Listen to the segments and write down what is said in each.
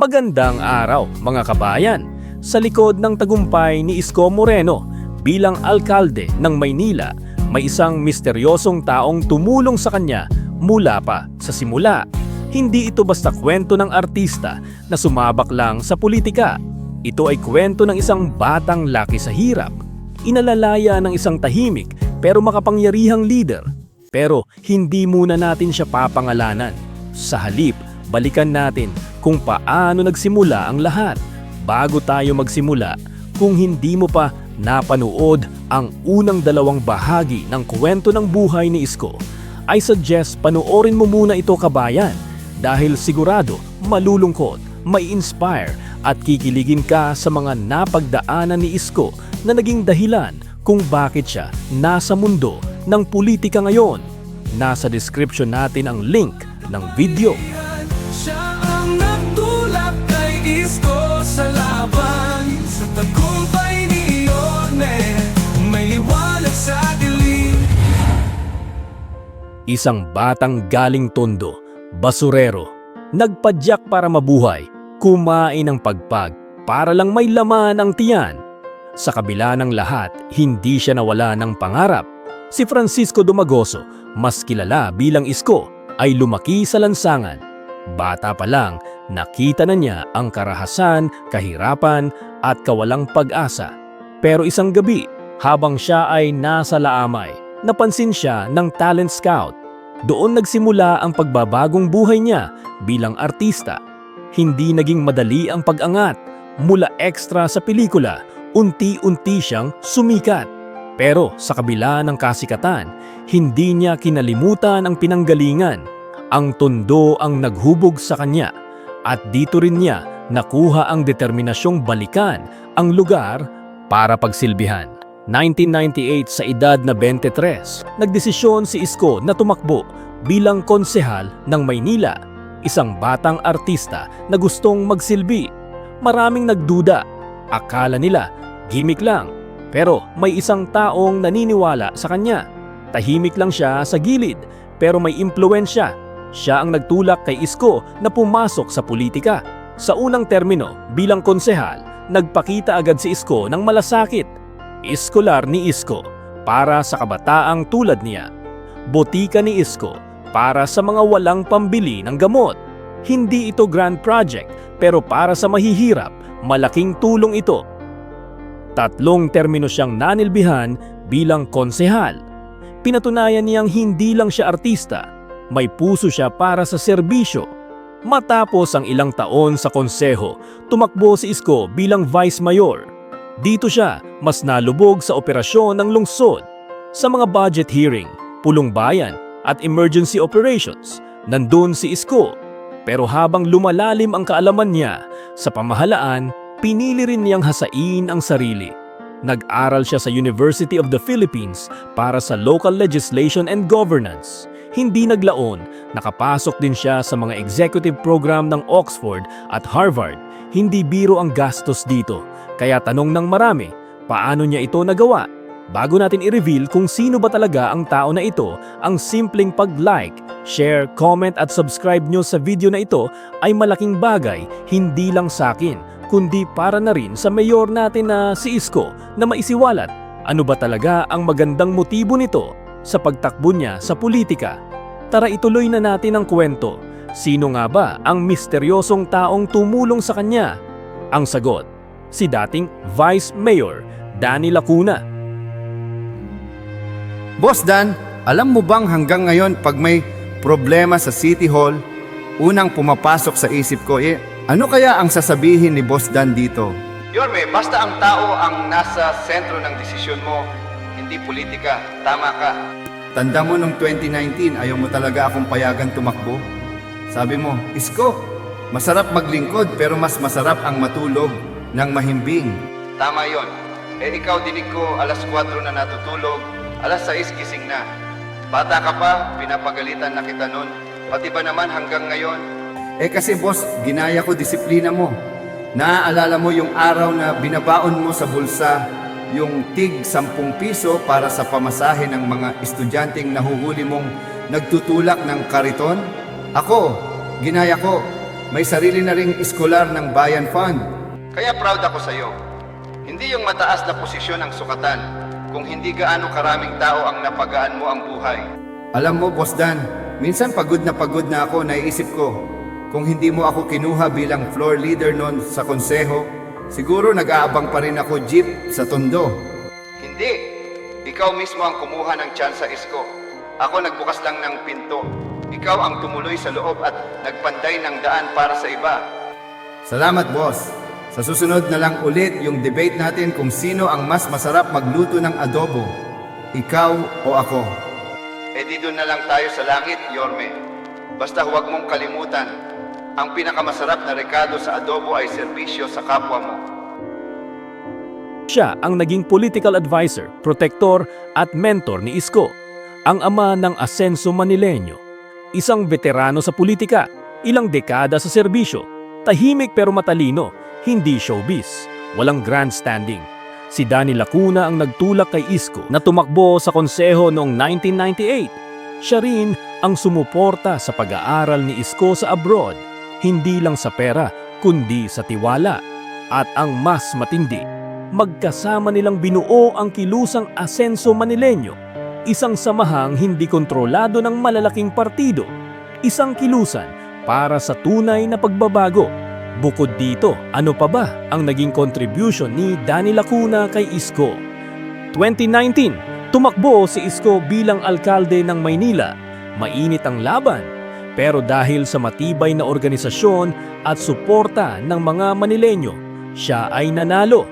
Magandang araw mga kabayan! Sa likod ng tagumpay ni Isko Moreno bilang alkalde ng Maynila, may isang misteryosong taong tumulong sa kanya mula pa sa simula. Hindi ito basta kwento ng artista na sumabak lang sa politika. Ito ay kwento ng isang batang laki sa hirap. Inalalaya ng isang tahimik pero makapangyarihang leader. Pero hindi muna natin siya papangalanan. Sa halip, balikan natin kung paano nagsimula ang lahat. Bago tayo magsimula, kung hindi mo pa napanood ang unang dalawang bahagi ng kwento ng buhay ni Isko, I suggest panoorin mo muna ito kabayan dahil sigurado malulungkot, may inspire at kikiligin ka sa mga napagdaanan ni Isko na naging dahilan kung bakit siya nasa mundo ng politika ngayon. Nasa description natin ang link ng video. Isang batang galing tondo, basurero, nagpadyak para mabuhay, kumain ng pagpag para lang may laman ang tiyan. Sa kabila ng lahat, hindi siya nawala ng pangarap. Si Francisco Dumagoso, mas kilala bilang Isko, ay lumaki sa lansangan. Bata pa lang, nakita na niya ang karahasan, kahirapan at kawalang pag-asa. Pero isang gabi, habang siya ay nasa laamay, napansin siya ng talent scout. Doon nagsimula ang pagbabagong buhay niya bilang artista. Hindi naging madali ang pag-angat. Mula extra sa pelikula, unti-unti siyang sumikat. Pero sa kabila ng kasikatan, hindi niya kinalimutan ang pinanggalingan. Ang tondo ang naghubog sa kanya at dito rin niya nakuha ang determinasyong balikan ang lugar para pagsilbihan. 1998 sa edad na 23, nagdesisyon si Isko na tumakbo bilang konsehal ng Maynila, isang batang artista na gustong magsilbi. Maraming nagduda, akala nila gimmick lang, pero may isang taong naniniwala sa kanya. Tahimik lang siya sa gilid, pero may impluensya. Siya ang nagtulak kay Isko na pumasok sa politika. Sa unang termino, bilang konsehal, nagpakita agad si Isko ng malasakit. Iskolar ni Isko para sa kabataang tulad niya. Botika ni Isko para sa mga walang pambili ng gamot. Hindi ito grand project pero para sa mahihirap, malaking tulong ito. Tatlong termino siyang nanilbihan bilang konsehal. Pinatunayan niyang hindi lang siya artista, may puso siya para sa serbisyo. Matapos ang ilang taon sa konseho, tumakbo si Isko bilang vice mayor. Dito siya mas nalubog sa operasyon ng lungsod. Sa mga budget hearing, pulong bayan at emergency operations, nandun si Isko. Pero habang lumalalim ang kaalaman niya sa pamahalaan, pinili rin niyang hasain ang sarili. Nag-aral siya sa University of the Philippines para sa local legislation and governance. Hindi naglaon, nakapasok din siya sa mga executive program ng Oxford at Harvard. Hindi biro ang gastos dito, kaya tanong ng marami, paano niya ito nagawa? Bago natin i-reveal kung sino ba talaga ang tao na ito, ang simpleng pag-like, share, comment at subscribe nyo sa video na ito ay malaking bagay hindi lang sa akin, kundi para na rin sa mayor natin na si Isko na maisiwalat. Ano ba talaga ang magandang motibo nito sa pagtakbo niya sa politika? Tara ituloy na natin ang kwento. Sino nga ba ang misteryosong taong tumulong sa kanya? Ang sagot, si dating Vice Mayor Danny Lacuna. Boss Dan, alam mo bang hanggang ngayon pag may problema sa City Hall, unang pumapasok sa isip ko, eh, ano kaya ang sasabihin ni Boss Dan dito? Yorme, basta ang tao ang nasa sentro ng desisyon mo, hindi politika. Tama ka. Tanda mo nung 2019, ayaw mo talaga akong payagan tumakbo. Sabi mo, Isko, masarap maglingkod pero mas masarap ang matulog ng mahimbing. Tama yon. Eh ikaw dinig ko alas 4 na natutulog, alas 6 gising na. Bata ka pa, pinapagalitan na kita nun. Pati ba naman hanggang ngayon? Eh kasi boss, ginaya ko disiplina mo. Naaalala mo yung araw na binabaon mo sa bulsa yung tig 10 piso para sa pamasahe ng mga estudyanteng nahuhuli mong nagtutulak ng kariton? Ako, ginaya ko. may sarili na ring iskolar ng Bayan Fund. Kaya proud ako sa iyo. Hindi yung mataas na posisyon ang sukatan, kung hindi gaano karaming tao ang napagaan mo ang buhay. Alam mo, Boss Dan, minsan pagod na pagod na ako, naiisip ko, kung hindi mo ako kinuha bilang floor leader noon sa konseho, siguro nag-aabang pa rin ako jeep sa tondo. Hindi. Ikaw mismo ang kumuha ng chance sa isko. Ako nagbukas lang ng pinto. Ikaw ang tumuloy sa loob at nagpanday ng daan para sa iba. Salamat, boss. Sa susunod na lang ulit yung debate natin kung sino ang mas masarap magluto ng adobo. Ikaw o ako. E di doon na lang tayo sa langit, Yorme. Basta huwag mong kalimutan, ang pinakamasarap na rekado sa adobo ay serbisyo sa kapwa mo. Siya ang naging political advisor, protector at mentor ni Isko, ang ama ng Asenso Manileño. Isang veterano sa politika, ilang dekada sa serbisyo, tahimik pero matalino, hindi showbiz, walang grandstanding. Si Danny Lacuna ang nagtulak kay Isko na tumakbo sa konseho noong 1998. Siya rin ang sumuporta sa pag-aaral ni Isko sa abroad, hindi lang sa pera, kundi sa tiwala. At ang mas matindi, magkasama nilang binuo ang kilusang Asenso Manileño, isang samahang hindi kontrolado ng malalaking partido, isang kilusan para sa tunay na pagbabago. Bukod dito, ano pa ba ang naging contribution ni Danny Lacuna kay Isko? 2019, tumakbo si Isko bilang alkalde ng Maynila. Mainit ang laban, pero dahil sa matibay na organisasyon at suporta ng mga Manileño, siya ay nanalo.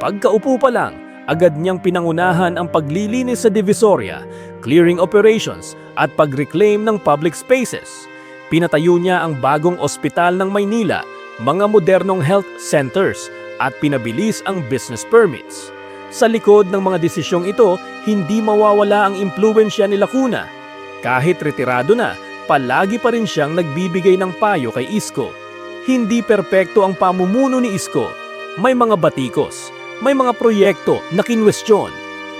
Pagkaupo pa lang, agad niyang pinangunahan ang paglilinis sa Divisoria, clearing operations at pag-reclaim ng public spaces. Pinatayo niya ang bagong ospital ng Maynila, mga modernong health centers at pinabilis ang business permits. Sa likod ng mga desisyong ito, hindi mawawala ang impluensya ni Lacuna. Kahit retirado na, palagi pa rin siyang nagbibigay ng payo kay Isko. Hindi perpekto ang pamumuno ni Isko. May mga batikos, may mga proyekto na kinwestiyon.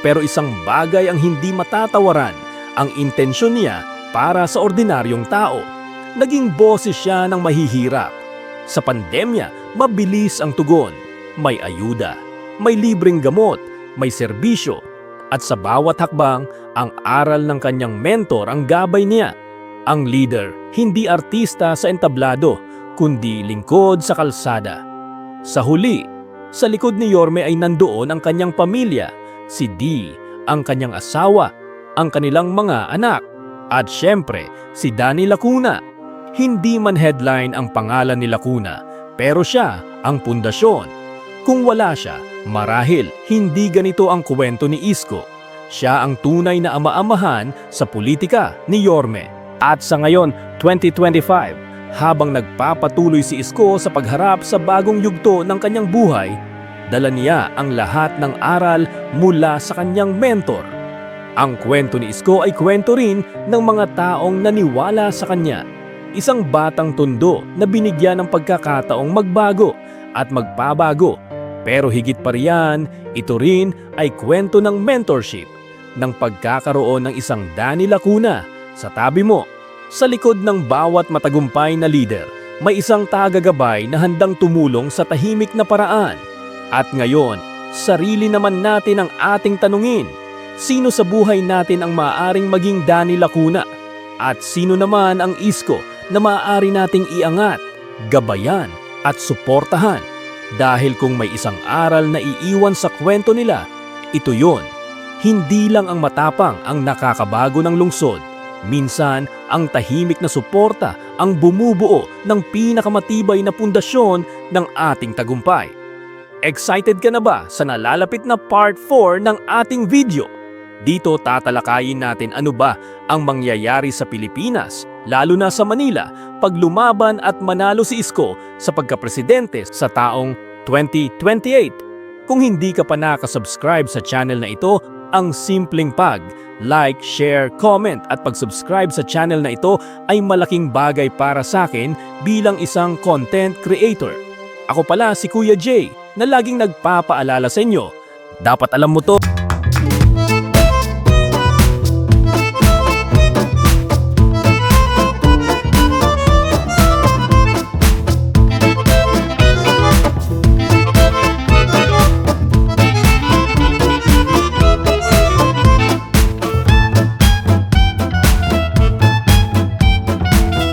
Pero isang bagay ang hindi matatawaran, ang intensyon niya para sa ordinaryong tao. Naging boses siya ng mahihirap. Sa pandemya, mabilis ang tugon. May ayuda, may libreng gamot, may serbisyo, at sa bawat hakbang, ang aral ng kanyang mentor ang gabay niya. Ang leader, hindi artista sa entablado, kundi lingkod sa kalsada. Sa huli, sa likod ni Yorme ay nandoon ang kanyang pamilya, si Dee, ang kanyang asawa, ang kanilang mga anak, at syempre si Danny Lacuna. Hindi man headline ang pangalan ni Lacuna, pero siya ang pundasyon. Kung wala siya, marahil hindi ganito ang kwento ni Isko. Siya ang tunay na ama-amahan sa politika ni Yorme. At sa ngayon, 2025, habang nagpapatuloy si Isko sa pagharap sa bagong yugto ng kanyang buhay, dala niya ang lahat ng aral mula sa kanyang mentor. Ang kwento ni Isko ay kwento rin ng mga taong naniwala sa kanya. Isang batang tundo na binigyan ng pagkakataong magbago at magpabago. Pero higit pa riyan, ito rin ay kwento ng mentorship, ng pagkakaroon ng isang Danny Lacuna sa tabi mo. Sa likod ng bawat matagumpay na leader, may isang tagagabay na handang tumulong sa tahimik na paraan. At ngayon, sarili naman natin ang ating tanungin. Sino sa buhay natin ang maaaring maging Danny Lacuna? At sino naman ang isko na maaari nating iangat, gabayan at suportahan? Dahil kung may isang aral na iiwan sa kwento nila, ito yon. Hindi lang ang matapang ang nakakabago ng lungsod. Minsan, ang tahimik na suporta ang bumubuo ng pinakamatibay na pundasyon ng ating tagumpay. Excited ka na ba sa nalalapit na part 4 ng ating video? Dito tatalakayin natin ano ba ang mangyayari sa Pilipinas, lalo na sa Manila, pag lumaban at manalo si Isko sa pagkapresidente sa taong 2028. Kung hindi ka pa nakasubscribe sa channel na ito, ang simpleng pag, like, share, comment at pag-subscribe sa channel na ito ay malaking bagay para sa akin bilang isang content creator. Ako pala si Kuya Jay na laging nagpapaalala sa inyo. Dapat alam mo to.